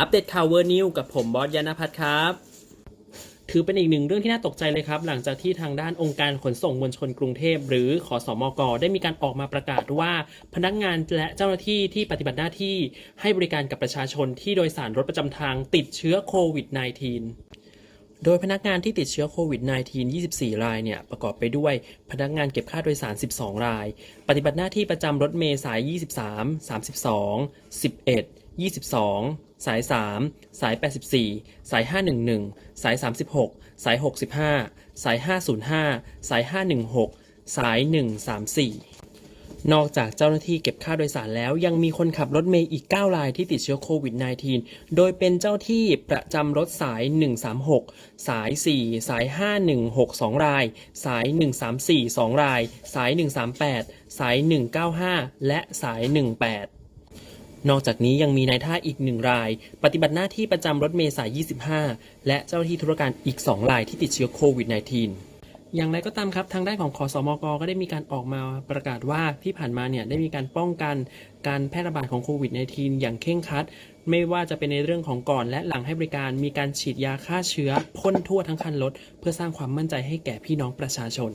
อัปเดตข่าวเวอร์นิวกับผมบอสยานพัฒน์ครับ ถือเป็นอีกหนึ่งเรื่องที่น่าตกใจเลยครับ หลังจากที่ทางด้านองค์การขนส่งมวลชนกรุงเทพ หรือขอสอมก ได้มีการออกมาประกาศว่า พนักงานและเจ้าหน้าที่ที่ปฏิบัติหน้าที่ให้บริการกับประชาชนที่โดยสารรถประจำทางติดเชื้อโควิด -19 โดยพนักงานที่ติดเชื้อโควิด -19 24 รายเนี่ย ประกอบไปด้วยพนักงานเก็บค่าโดยสาร 12 ราย ปฏิบัติหน้าที่ประจำรถเมล์สาย 23 32 11 22 สาย 3 สาย 84 สาย 511 สาย 36 สาย 65 สาย 505 สาย 516 สาย 134 นอกจากเจ้าหน้าที่เก็บค่าโดยสารแล้ว ยังมีคนขับรถเมย์อีก 9 รายที่ติดเชื้อโควิด -19 โดยเป็นเจ้าที่ประจำรถสาย 136 สาย 4 สาย 516 2 ราย สาย 134 2 ราย สาย 138 สาย 195 และสาย 18 นอกจากนี้ยังมีนายท่าอีกหนึ่งราย ปฏิบัติหน้าที่ประจำรถเมล์สาย25 และเจ้าหน้าที่ธุรการอีก 2 รายที่ติดเชื้อโควิด -19 อย่างไรก็ตามครับ ทางด้านของขอสอมกก็ได้มีการออกมาประกาศว่าที่ผ่านมาเนี่ยได้มีการป้องกันการแพร่ระบาดของโควิด -19 อย่างเคร่งครัด ไม่ว่าจะเป็นในเรื่องของก่อนและหลังให้บริการมีการฉีดยาฆ่าเชื้อพ่นทั่วทั้งคันรถเพื่อสร้างความมั่นใจให้แก่พี่น้องประชาชน